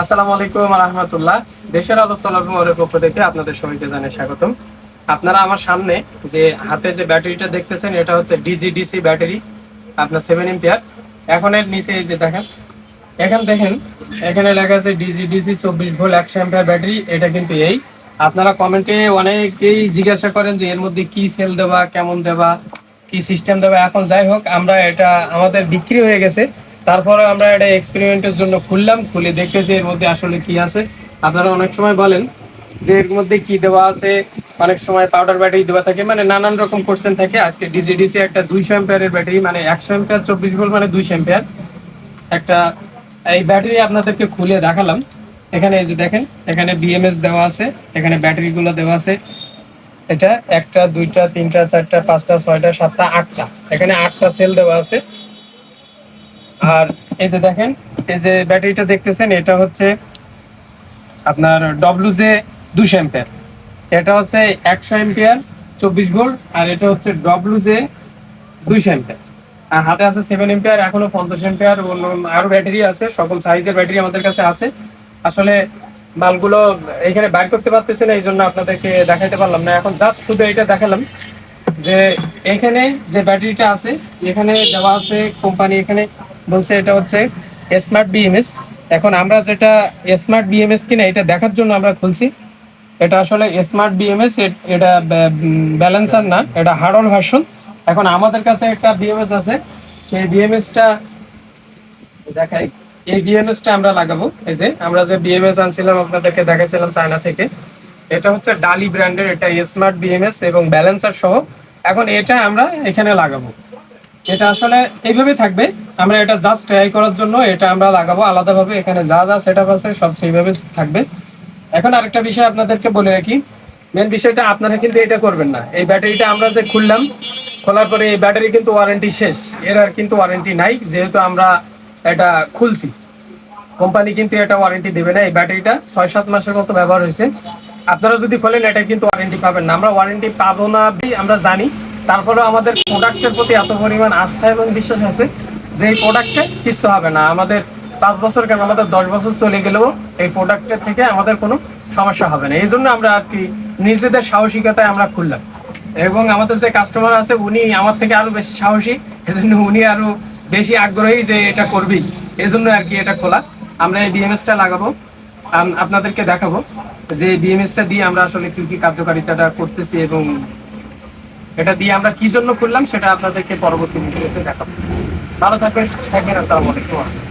আসসালামু আলাইকুম রহমতুল্লাহ। দেশের আলোচনার পক্ষ থেকে আপনাদের সবাইকে জানাই স্বাগতম। আপনারা আমার সামনে যে হাতে যে ব্যাটারিটা দেখতেছেন, এটা হচ্ছে ডিজিডিসি ব্যাটারি, আপনার সেভেন এম্পিয়ার এখন এর নিচে যে দেখেন, এখানে দেখেন, এখানে লেখা আছে ডিজিডিসি চব্বিশ ভোল্ট একশো এম্পিয়ার ব্যাটারি, এটা কিন্তু এই। আপনারা কমেন্টে অনেকেই জিজ্ঞাসা করেন যে এর মধ্যে কি সেল দেওয়া কেমন দেওয়া কি সিস্টেম দেওয়া এখন যাই হোক, আমরা এটা আমাদের বিক্রি হয়ে গেছে। তারপরে আমরা এটা এক্সপেরিমেন্টের জন্য খুললাম, খুলে দেখতেছি এর মধ্যে আসলে কি আছে। আপনারা অনেক সময় বলেন যে এর মধ্যে কি দেওয়া আছে, অনেক সময় পাউডার ব্যাটারি দেওয়া থাকে মানে নানান রকম কোশ্চেন থাকে। আজকে ডিজিডিসি একটা দুইশো এম্পিয়ারের ব্যাটারি মানে একশো এম্পিয়ার চব্বিশ ভোল্ট মানে দুইশো এম্পিয়ার একটা, এই ব্যাটারি আপনাদেরকে খুলে দেখালাম। এখানে এই যে দেখেন, এখানে বিএমএস দেওয়া আছে, এখানে ব্যাটারিগুলো দেওয়া আছে। এটা একটা, দুইটা, তিনটা, চারটা, পাঁচটা, ছয়টা, সাতটা, আটটা। এখানে আটটা সেল দেওয়া আছে। আর এই যে দেখেন, এই যে ব্যাটারিটা দেখতেছেন, এটা হচ্ছে আপনার ডব্লু জে দুশো এম্পিয়ার এটা হচ্ছে একশো এম্পিয়ার চব্বিশ ভোল্ট, আর এটা হচ্ছে ডব্লু জে দুইশো এম্পিয়ার আর হাতে আছে সেভেন এম্পিয়ার এখনও পঞ্চাশ এম্পিয়ার আরও ব্যাটারি আছে, সকল সাইজের ব্যাটারি আমাদের কাছে আছে। আসলে মালগুলো এখানে বাইর করতে পারতেছে না এই জন্য আপনাদেরকে দেখাইতে পারলাম না। এখন জাস্ট শুধু এটা দেখালাম যে এখানে যে ব্যাটারিটা আছে, এখানে দেওয়া আছে কোম্পানি এখানে বলছে এটা হচ্ছে স্মার্ট বিএমএস এখন আমরা যেটা স্মার্ট বিএমএস কিনা এটা দেখার জন্য আমরা খুলছি। এটা আসলে স্মার্ট বিএমএস এটা ব্যালেন্সার না, এটা হার্ডওয়ার ভার্সন এখন আমাদের কাছে একটা বিএমএস আছে। সেই বিএমএসটা দেখাই। এই বিএমএসটা আমরা লাগাবো। এই যে আমরা যে বিএমএস আনছিলাম, আপনাদেরকে দেখাইছিলাম চায়না থেকে। এটা হচ্ছে ডালি ব্র্যান্ডের এটা স্মার্ট বিএমএস এবং ব্যালেন্সার সহ। এখন এটা আমরা এখানে লাগাবো। এটা আসলে এইভাবে থাকবে। আমরা এটা জাস্ট ট্রাই করার জন্য এটা আমরা লাগাবো। আলাদাভাবে এখানে যা যা সেট আছে সব সেইভাবে থাকবে। এখন আরেকটা বিষয় আপনাদেরকে বলে রাখি। মেন বিষয়টা আপনারা কিন্তু এটা করবেন না। এই ব্যাটারিটা আমরা যে খুললাম, খোলার পরে এই ব্যাটারি কিন্তু ওয়ারেন্টি শেষ। এর আর কিন্তু ওয়ারেন্টি নাই, যেহেতু আমরা এটা খুলছি। কোম্পানি কিন্তু এটা ওয়ারেন্টি দেবে না। এই ব্যাটারিটা ছয় সাত মাসের মতো ব্যবহার হয়েছে। আপনারা যদি খোলেন, এটা কিন্তু ওয়ারেন্টি পাবেন না। আমরা ওয়ারেন্টি পাবো না আমরা জানি। তারপরেও আমাদের প্রোডাক্টের প্রতি এত পরিমাণ আস্থা এবং বিশ্বাস আছে যে এই প্রোডাক্টে কিছু হবে না। আমাদের পাঁচ বছর কেন? আমাদের দশ বছর চলে গেলেও এই প্রোডাক্টের থেকে আমাদের কোনো সমস্যা হবে না। এই জন্য আমরা আর কি নিজেদের সাহসিকতায় আমরা খুললাম। এবং আমাদের যে কাস্টমার আছে, উনি আমার থেকে আরও বেশি সাহসী। এজন্য উনি আরও বেশি আগ্রহী যে এটা করবি। এই জন্য আর কি এটা খোলা। আমরা এই বিএমএসটা লাগাবো। আপনাদেরকে দেখাবো যে বিএমএসটা দিয়ে আমরা আসলে কি কি কার্যকারিতাটা করতেছি এবং এটা দিয়ে আমরা কি জন্য করলাম সেটা আপনাদেরকে পরবর্তী ভিডিওতে দেখাবো। ভালো থাকবেন, সুস্থ থাকবেন, আসসালামু আলাইকুম।